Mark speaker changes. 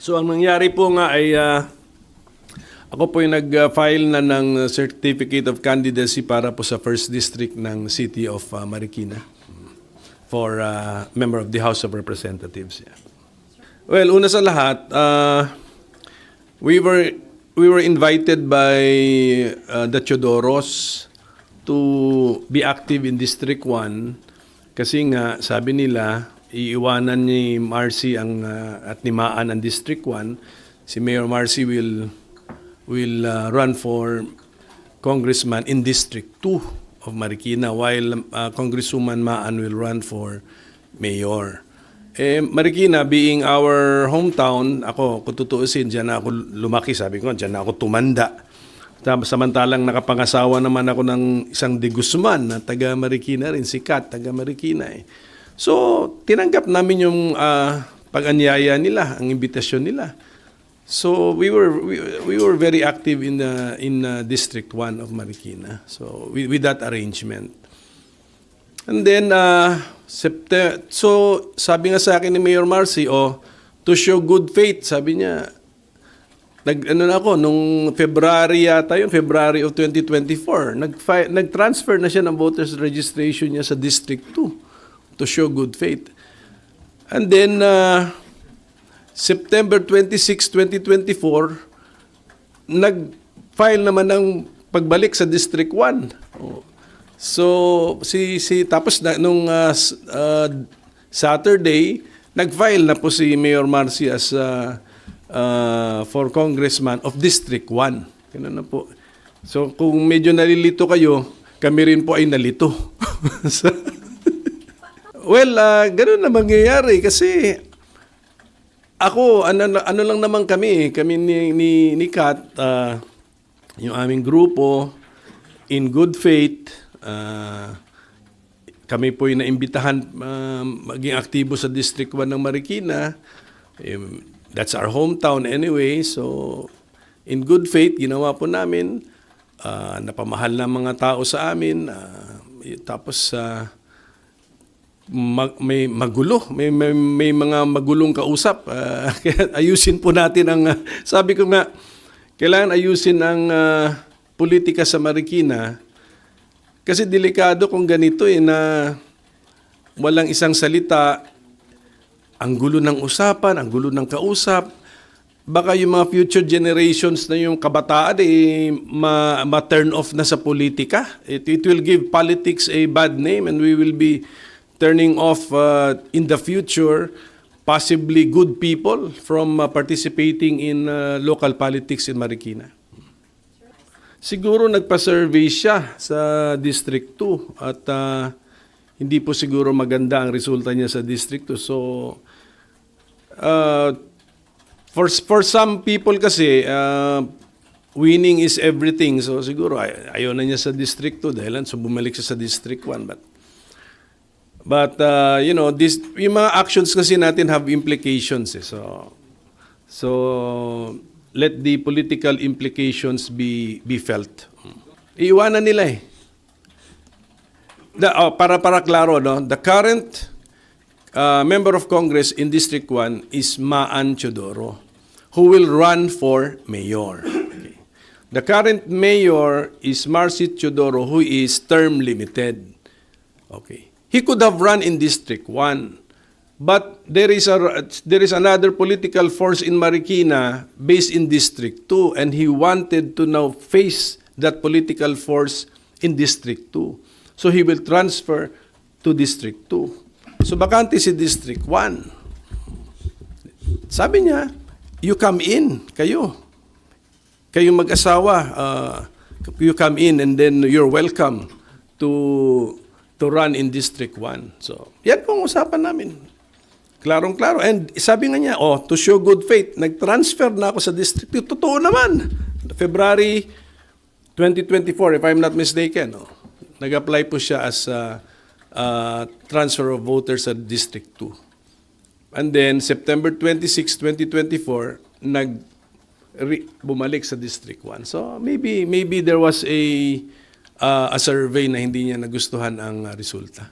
Speaker 1: So ang nangyari po nga ay ah, ako po yung nag-file na ng Certificate of Candidacy para po sa First District ng City of ah, Marikina for ah, member of the House of Representatives. Yeah. Well, una sa lahat, ah, we were we were invited by uh, the Chodoros to be active in District 1 kasi nga sabi nila iiwanan ni Marcy ang uh, at ni Maan ang District 1 si Mayor Marcy will will uh, run for congressman in District 2 of Marikina while uh, Congresswoman Maan will run for mayor. Eh, Marikina being our hometown, ako, kung tutuusin, na ako lumaki, sabi ko, dyan na ako tumanda. Tapos samantalang nakapangasawa naman ako ng isang de Guzman na taga Marikina rin, si Kat, taga Marikina eh. So, tinanggap namin yung ah, pag-anyaya nila, ang imbitasyon nila. So, we were we, we were very active in the in uh, District 1 of Marikina. So, with, with that arrangement. And then, uh, September, so sabi nga sa akin ni Mayor Marcy, oh, to show good faith, sabi niya, nag, ano na ako, nung February yata yun, February of 2024, nag, nag-transfer na siya ng voters registration niya sa District 2 to show good faith. And then, uh, September 26, 2024, nag-file naman ng pagbalik sa District 1. Oh. So, si, si, tapos na, nung uh, uh, Saturday, nag-file na po si Mayor Marcy as uh, uh, for congressman of District 1. Ganun na po. So, kung medyo nalilito kayo, kami rin po ay nalito. Well, uh, ganun na mangyayari kasi ako, ano, ano lang naman kami, kami ni, ni, ni Kat, ah, yung aming grupo, in good faith, ah, kami po yung naimbitahan ah, maging aktibo sa District 1 ng Marikina. Um, that's our hometown anyway, so in good faith, ginawa po namin. Ah, napamahal ng mga tao sa amin. ah, tapos, ah, mag, may magulo, may, may, may mga magulong kausap. Kaya ayusin po natin ang, ah, sabi ko nga, kailangan ayusin ang ah, politika sa Marikina kasi delikado kung ganito eh na walang isang salita, ang gulo ng usapan, ang gulo ng kausap, baka yung mga future generations na yung kabataan eh ma, ma-turn off na sa politika. It, it will give politics a bad name and we will be turning off uh, in the future possibly good people from uh, participating in uh, local politics in Marikina. Siguro nagpa-survey siya sa District 2 at uh, hindi po siguro maganda ang resulta niya sa District 2. So, uh, for, for some people kasi, uh, winning is everything. So, siguro ay, ayaw na niya sa District 2 dahil so bumalik siya sa District 1. But, but uh, you know, this, yung mga actions kasi natin have implications. Eh. So, so, let the political implications be be felt. Iiwanan nila eh. The, oh, para para klaro no, the current uh, member of Congress in District 1 is Maan Chodoro who will run for mayor. Okay. The current mayor is Marcy Chodoro who is term limited. Okay. He could have run in District 1. But there is a there is another political force in Marikina based in District 2 and he wanted to now face that political force in District 2. So he will transfer to District 2. So bakante si District 1. Sabi niya, you come in, kayo. Kayong mag-asawa, uh, you come in and then you're welcome to to run in District 1. So, yan po ang usapan namin. Klarong-klaro. And sabi nga niya, oh, to show good faith, nag-transfer na ako sa district. Yung Totoo naman. February 2024, if I'm not mistaken. Oh, nag-apply po siya as a uh, transfer of voters sa District 2. And then, September 26, 2024, nag bumalik sa District 1. So, maybe maybe there was a uh, a survey na hindi niya nagustuhan ang uh, resulta.